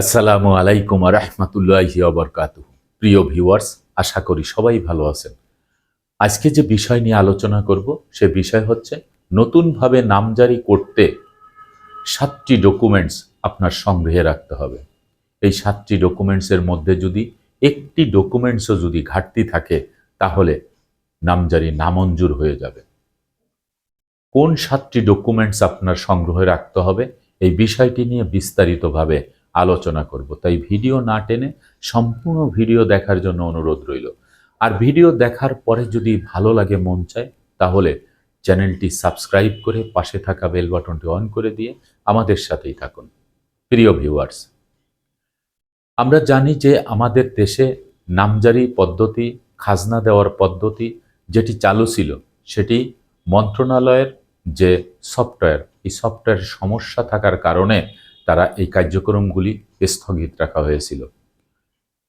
আসসালামু আলাইকুম রহমতুল্লাহি অবরকাত প্রিয় ভিউয়ার্স, আশা করি সবাই ভালো আছেন। আজকে যে বিষয় নিয়ে আলোচনা করব, সে বিষয় হচ্ছে নতুনভাবে নামজারি করতে সাতটি ডকুমেন্টস আপনার সংগ্রহে রাখতে হবে। এই সাতটি ডকুমেন্টসের মধ্যে যদি একটি ডকুমেন্টসও যদি ঘাটতি থাকে, তাহলে নামজারি নামঞ্জুর হয়ে যাবে। কোন সাতটি ডকুমেন্টস আপনার সংগ্রহে রাখতে হবে, এই বিষয়টি নিয়ে বিস্তারিতভাবে আলোচনা করব। তাই ভিডিও না টেনে সম্পূর্ণ ভিডিও দেখার জন্য অনুরোধ রইল। আর ভিডিও দেখার পরে যদি ভালো লাগে, মন চায়, তাহলে চ্যানেলটি সাবস্ক্রাইব করে পাশে থাকা বেল বাটনটি অন করে দিয়ে আমাদের সাথেই থাকুন। প্রিয় ভিউয়ার্স, আমরা জানি যে আমাদের দেশে নামজারি পদ্ধতি, খাজনা দেওয়ার পদ্ধতি যেটি চালু ছিল, সেটি মন্ত্রণালয়ের যে সফটওয়্যার, এই সফটওয়্যারের সমস্যা থাকার কারণে তারা এই কার্যক্রমগুলি স্থগিত রাখা হয়েছিল।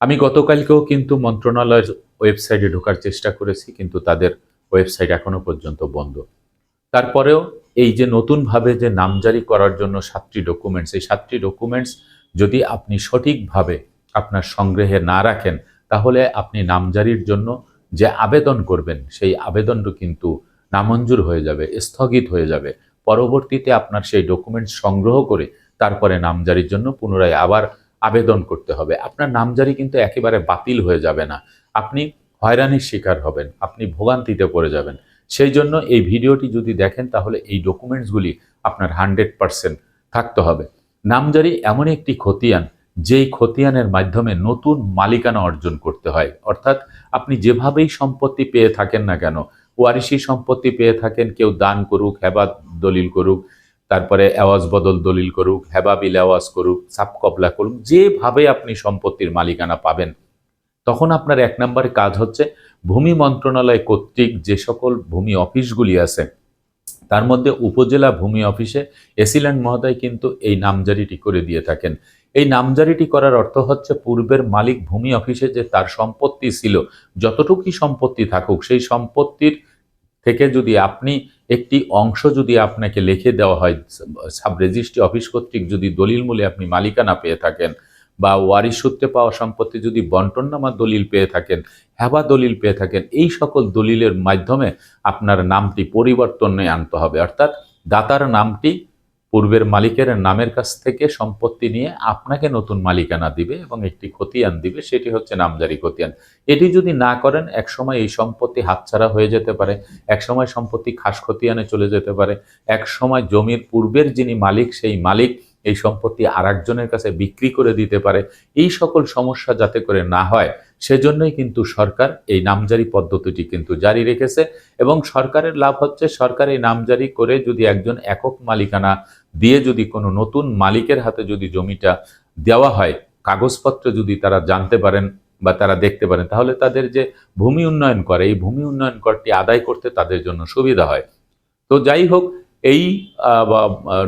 আমি গতকালকেও কিন্তু মন্ত্রণালয়ের ওয়েবসাইটে ঢোকার চেষ্টা করেছি, কিন্তু তাদের ওয়েবসাইট এখনও পর্যন্ত বন্ধ। তারপরেও এই যে নতুনভাবে যে নামজারি করার জন্য সাতটি ডকুমেন্টস, এই সাতটি ডকুমেন্টস যদি আপনি সঠিকভাবে আপনার সংগ্রহে না রাখেন, তাহলে আপনি নামজারির জন্য যে আবেদন করবেন, সেই আবেদনটা কিন্তু নামঞ্জুর হয়ে যাবে, স্থগিত হয়ে যাবে। পরবর্তীতে আপনার সেই ডকুমেন্টস সংগ্রহ করে তারপরে নামজারির জন্য পুনরায় আবার আবেদন করতে হবে। আপনার নামজারি কিন্তু একেবারে বাতিল হয়ে যাবে না। আপনি হয়রানির শিকার হবেন, আপনি ভোগান্তিতে পড়ে যাবেন। সেই জন্য এই ভিডিওটি যদি দেখেন, তাহলে এই ডকুমেন্টসগুলি আপনার হান্ড্রেড পারসেন্ট থাকতে হবে। নামজারি এমন একটি খতিয়ান, যেই খতিয়ানের মাধ্যমে নতুন মালিকানা অর্জন করতে হয়। অর্থাৎ আপনি যেভাবেই সম্পত্তি পেয়ে থাকেন না কেন, ওয়ারিশি সম্পত্তি পেয়ে থাকেন, কেউ দান করুক হেবাদ দলিল করুক তারপরে আওয়াজ বদল দলিল করুক, হেবাবিল আওয়াজ করুক সাপ কবলা করুক, যেভাবে আপনি সম্পত্তির মালিকানা পাবেন, তখন আপনার এক নম্বরে কাজ হচ্ছে ভূমি মন্ত্রণালয় কর্তৃক যে সকল ভূমি অফিসগুলি আছে, তার মধ্যে উপজেলা ভূমি অফিসে এসিল্যান্ড মহোদয় কিন্তু এই নামজারিটি করে দিয়ে থাকেন। এই নামজারিটি করার অর্থ হচ্ছে পূর্বের মালিক ভূমি অফিসে যে তার সম্পত্তি ছিল, যতটুকুই সম্পত্তি থাকুক, সেই সম্পত্তির থেকে যদি আপনি একটি অংশ যদি আপনাকে লিখে দেওয়া হয়, সাব রেজিস্ট্রি অফিস কর্তৃক যদি দলিল মূলে আপনি মালিকানা পেয়ে থাকেন বা ওয়ারি সূত্রে পাওয়া সম্পত্তি যদি বন্টননামা দলিল পেয়ে থাকেন হ্যাবা দলিল পেয়ে থাকেন, এই সকল দলিলের মাধ্যমে আপনার নামটি পরিবর্তনে আনতে হবে। অর্থাৎ দাতার নামটি পূর্বের মালিকের নামের কাছ থেকে সম্পত্তি নিয়ে আপনাকে নতুন মালিকানা দিবে এবং একটি খতিয়ান দিবে, সেটি হচ্ছে নামজারি খতিয়ান। এটি যদি না করেন, একসময় এই সম্পত্তি হাতছাড়া হয়ে যেতে পারে, একসময় সম্পত্তি খাস খতিয়ানে চলে যেতে পারে এক সময় জমির পূর্বের যিনি মালিক, সেই মালিক এই সম্পত্তি আর একজনের কাছে বিক্রি করে দিতে পারে। এই সকল সমস্যা যাতে করে না হয়, সেজন্যই কিন্তু সরকার এই নামজারি পদ্ধতিটি কিন্তু জারি রেখেছে এবং সরকারের লাভ হচ্ছে সরকার এই নামজারি করে যদি একজন একক মালিকানা দিয়ে যদি কোনো নতুন মালিকের হাতে যদি জমিটা দেওয়া হয়, কাগজপত্র যদি তারা জানতে পারেন বা তারা দেখতে পারেন, তাহলে তাদের যে ভূমি উন্নয়ন করে, এই ভূমি উন্নয়ন করটি আদায় করতে তাদের জন্য সুবিধা হয়। তো যাই হোক এই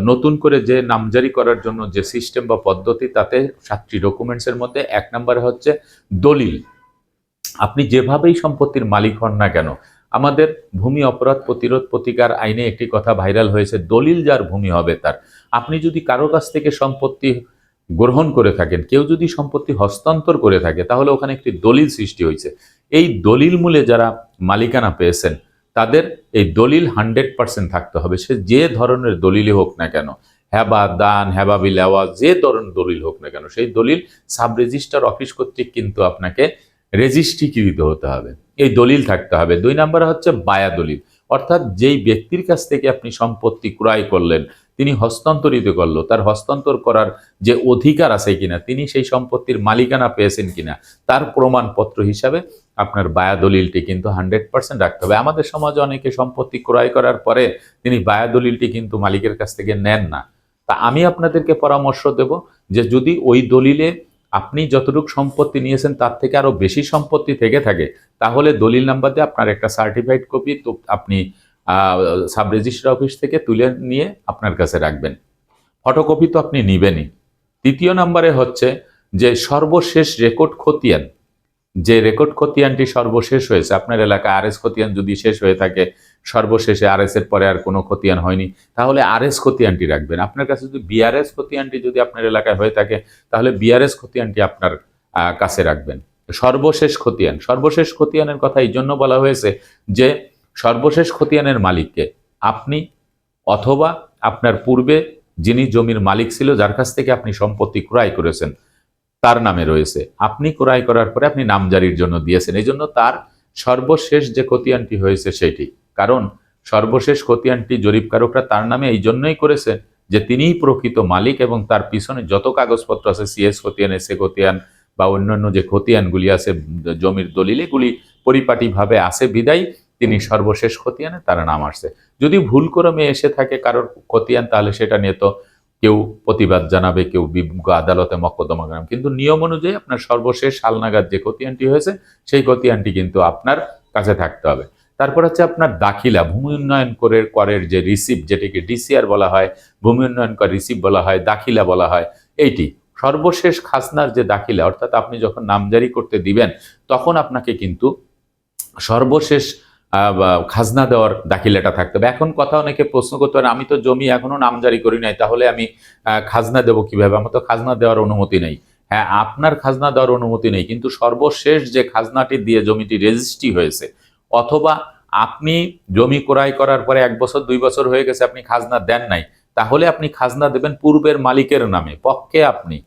নতুন করে যে নামজারি করার জন্য যে সিস্টেম বা পদ্ধতি, তাতে সাতটি ডকুমেন্টসের মধ্যে এক নম্বরে হচ্ছে দলিল। আপনি যেভাবেই সম্পত্তির মালিক হন না কেন, আমাদের ভূমি অপরাধ প্রতিরোধ প্রতিকার আইনে একটি কথা ভাইরাল হয়েছে, দলিল যার ভূমি হবে তার। আপনি যদি কারও কাছ থেকে সম্পত্তি গ্রহণ করে থাকেন, কেউ যদি সম্পত্তি হস্তান্তর করে থাকে, তাহলে ওখানে একটি দলিল সৃষ্টি হয়েছে। এই দলিল মূলে যারা মালিকানা পেয়েছেন তাদের এই দলিল হান্ড্রেড পার্সেন্ট থাকতে হবে। সে যে ধরনের দলিলই হোক না কেন, হ্যাবা, দান, হ্যাবা, বিলাওয়া, যে ধরনের দলিল হোক না কেন, সেই দলিল সাব রেজিস্টার অফিস কর্তৃক কিন্তু আপনাকে রেজিস্ট্রিকৃত হতে হবে। এই দলিল থাকতে হবে। দুই নম্বরে হচ্ছে বায়া দলিল। অর্থাৎ যেই ব্যক্তির কাছ থেকে আপনি সম্পত্তি ক্রয় করলেন, তিনি হস্তান্তরিত করল, তার হস্তান্তর করার যে অধিকার আছে কিনা, তিনি সেই সম্পত্তির মালিকানা পেয়েছেন কিনা, তার প্রমাণপত্র হিসাবে আপনার বায়া দলিলটি কিন্তু হান্ড্রেড পার্সেন্ট রাখতে হবে। আমাদের সমাজে অনেকে সম্পত্তি ক্রয় করার পরে তিনি বায়া দলিলটি কিন্তু মালিকের কাছ থেকে নেন না। তা আমি আপনাদেরকে পরামর্শ দেব যে যদি ওই দলিলে আপনি যতটুকু সম্পত্তি নিয়েছেন তার থেকে আরও বেশি সম্পত্তি থেকে থাকে, তাহলে দলিল নাম্বার দিয়ে আপনার একটা সার্টিফাইড কপি তো আপনি সাব রেজিস্ট্রার অফিস থেকে তুলে নিয়ে আপনার কাছে রাখবেন। ফটোকপি তো আপনি নিবেনই। তৃতীয় নম্বরে হচ্ছে যে সর্বশেষ রেকর্ড খতিয়ান যে রেকর্ড খতিয়ানটি সর্বশেষ হয়েছে, আপনার এলাকায় আর এস খতিয়ান যদি শেষ হয়ে থাকে, সর্বশেষে আর এর পরে আর কোনো খতিয়ান হয়নি, তাহলে আর এস খতিয়ানটি রাখবেন। আপনার কাছে যদি বিআরএস খতিয়ানটি যদি আপনার এলাকায় হয়ে থাকে, তাহলে বিআরএস খতিয়ানটি আপনার কাছে রাখবেন। সর্বশেষ খতিয়ান, সর্বশেষ খতিয়ানের কথা এই জন্য বলা হয়েছে যে, সর্বশেষ খতিয়ানের মালিককে আপনি অথবা আপনার পূর্বে যিনি জমির মালিক ছিল, যার কাছ থেকে আপনি সম্পত্তি ক্রয় করেছেন তার নামে রয়েছে। আপনি ক্রয় করার পরে আপনি নামজারির জন্য দিয়েছেন। এই জন্য তার সর্বশেষ যে খতিয়ানটি হয়েছে সেটি। কারণ সর্বশেষ খতিয়ানটি জরিপকারকরা তার নামে এই জন্যই করেছে যে তিনিই প্রকৃত মালিক এবং তার পিছনে যত কাগজপত্র আছে সিএস খতিয়ান এসএ খতিয়ান বা অন্যান্য যে খতিয়ানগুলি আছে, জমির দলিল এগুলি পরিপাটিভাবে আছে বিদায়, তিনি সর্বশেষ খতিয়ানে তার নাম আসছে। যদি ভুল ক্রমে এসে থাকে কারোর খতিয়ান, তাহলে সেটা নিয়ে তো কেউ প্রতিবাদ জানাবে, কেউ বিজ্ঞ আদালতে মকদ্দমা করাম কিন্তু নিয়ম অনুযায়ী আপনার সর্বশেষ হালনাগাদ যে খতিয়ানটি হয়েছে, সেই খতিয়ানটি কিন্তু আপনার কাছে থাকতে হবে। তারপর হচ্ছে আপনার দাখিলা, ভূমি উন্নয়ন করের করের যে রিসিপ্ট যেটিকে ডিসিআর বলা হয়, ভূমি উন্নয়ন কর রিসিপ্ট বলা হয়, দাখিলা বলা হয়, এইটি সর্বশেষ খাজনার যে দাখিলা, অর্থাৎ আপনি যখন নামজারি করতে দিবেন, তখন আপনাকে কিন্তু সর্বশেষ খাজনা দেওয়ার দাখিলাটা থাকতে হবে। এখন কথা অনেকে প্রশ্ন করতে পারে, আমি তো জমি এখনও নামজারি করি নাই, তাহলে আমি খাজনা দেবো কীভাবে? আমার তো খাজনা দেওয়ার অনুমতি নেই। হ্যাঁ আপনার খাজনা দেওয়ার অনুমতি নেই, কিন্তু সর্বশেষ যে খাজনাটি দিয়ে জমিটি রেজিস্ট্রি হয়েছে, অথবা আপনি জমি ক্রয় করার পরে এক বছর, দুই বছর হয়ে গেছে, আপনি খাজনা দেন নাই, তাহলে আপনি খাজনা দেবেন পূর্বের মালিকের নামে, পক্ষে আপনি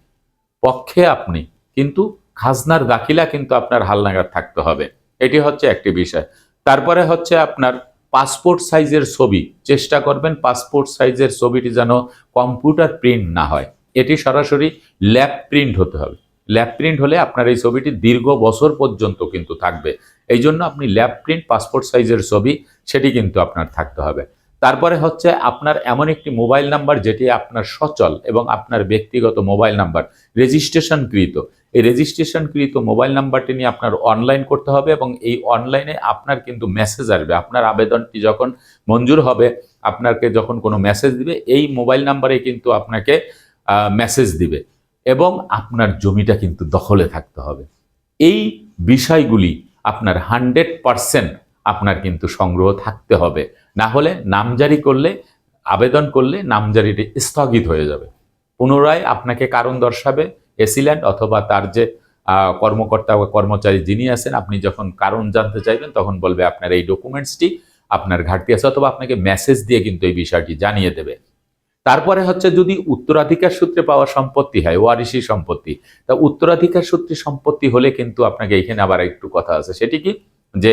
পক্ষে আপনি, কিন্তু খাজনার দাখিলা কিন্তু আপনার হালনাগাদ থাকতে হবে। এটি হচ্ছে একটি বিষয়। তারপরে হচ্ছে আপনার পাসপোর্ট সাইজের ছবি। চেষ্টা করবেন পাসপোর্ট সাইজের ছবিটি যেন কম্পিউটার প্রিন্ট না হয়। এটি সরাসরি ল্যাব প্রিন্ট হতে হবে। ল্যাব প্রিন্ট হলে আপনার এই ছবিটি দীর্ঘ বছর পর্যন্ত কিন্তু থাকবে। এই জন্য আপনি ল্যাব প্রিন্ট পাসপোর্ট সাইজের ছবি, সেটি কিন্তু আপনার থাকতে হবে। তারপরে হচ্ছে আপনার এমন একটি মোবাইল নাম্বার যেটি আপনার সচল এবং আপনার ব্যক্তিগত মোবাইল নাম্বার রেজিস্ট্রেশনকৃত এই রেজিস্ট্রেশনকৃত মোবাইল নাম্বারটি নিয়ে আপনার অনলাইন করতে হবে এবং এই অনলাইনে আপনার কিন্তু মেসেজ আসবে। আপনার আবেদনটি যখন মঞ্জুর হবে, আপনাকে যখন কোনো মেসেজ দিবে, এই মোবাইল নাম্বারে কিন্তু আপনাকে মেসেজ দিবে এবং আপনার জমিটা কিন্তু দখলে থাকতে হবে। এই বিষয়গুলি আপনার হান্ড্রেড পারসেন্ট আপনার কিন্তু সংগ্রহ থাকতে হবে। না হলে নামজারি করলে, আবেদন করলে নামজারিটি স্থগিত হয়ে যাবে। পুনরায় আপনাকে কারণ দর্শাবে এসিল্যান্ড অথবা তার যে কর্মকর্তা বা কর্মচারী যিনি আছেন, আপনি যখন কারণ জানতে চাইবেন, তখন বলবে আপনার এই ডকুমেন্টসটি আপনার ঘাটতি আছে অথবা আপনাকে মেসেজ দিয়ে কিন্তু এই বিষয়টি জানিয়ে দেবে। তারপরে হচ্ছে যদি উত্তরাধিকার সূত্রে পাওয়া সম্পত্তি হয় ওয়ারিশি সম্পত্তি, তা উত্তরাধিকার সূত্রে সম্পত্তি হলে কিন্তু আপনাকে এখানে আবার একটু কথা আছে। সেটি কি? যে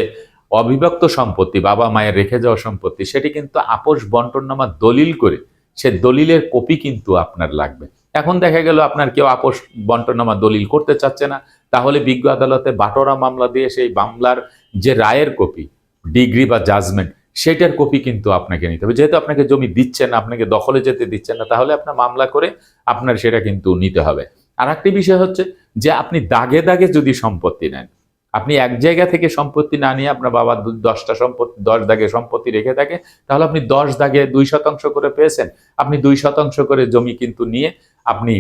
অবিভক্ত সম্পত্তি, বাবা মায়ের রেখে যাওয়া সম্পত্তি, সেটি কিন্তু আপোষ বন্টননামা দলিল করে, সে দলিলের কপি কিন্তু আপনার লাগবে। এখন দেখা গেল আপনার কেউ আপোষ বন্টনামা দলিল করতে চাচ্ছে না। তাহলে বিজ্ঞ আদালতে বাটোরা মামলা দিয়ে সেই মামলার যে রায়ের কপি ডিগ্রি বা জাজমেন্ট সেটার কপি কিন্তু আপনাকে নিতে হবে। যেহেতু আপনাকে জমি দিচ্ছেন না, আপনাকে দখলে যেতে দিচ্ছেন না তাহলে আপনার মামলা করে আপনার সেটা কিন্তু নিতে হবে। আর একটি বিষয় হচ্ছে যে আপনি দাগে দাগে যদি সম্পত্তি নেন আপনি এক জায়গা থেকে সম্পত্তি না নিয়ে আপনার বাবা দশটা সম্পত্তি, দশ দাগে সম্পত্তি রেখে থাকে, তাহলে আপনি দশ দাগে দুই শতাংশ করে পেয়েছেন। আপনি দুই শতাংশ করে জমি কিন্তু নিয়ে আপনি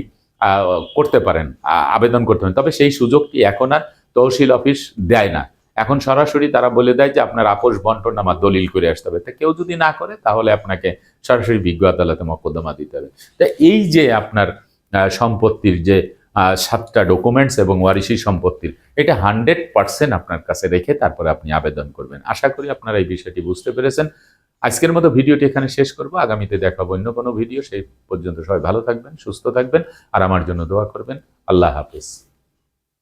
করতে পারেন আবেদন করতে পারেন। তবে সেই সুযোগটি এখন আর তহসিল অফিস দেয় না। এখন সরাসরি তারা বলে দেয় যে আপনার আপোষ বন্টনামা দলিল করে আসতে হবে। তা কেউ যদি না করে, তাহলে আপনাকে সরাসরি বিজ্ঞ আদালতে মকদ্দমা দিতে হবে। তা এই যে আপনার সম্পত্তির যে সাতটা ডকুমেন্টস এবং ওয়ারিশি সম্পত্তির এটা হান্ড্রেড পার্সেন্ট আপনার কাছে রেখে তারপরে আপনি আবেদন করবেন। আশা করি আপনারা এই বিষয়টি বুঝতে পেরেছেন। আজকের মতো ভিডিওটি এখানে শেষ করব। আগামীতে দেখাবো অন্য কোনো ভিডিও। সেই পর্যন্ত সবাই ভালো থাকবেন, সুস্থ থাকবেন। আর আমার জন্য দোয়া করবেন। আল্লাহ হাফিজ।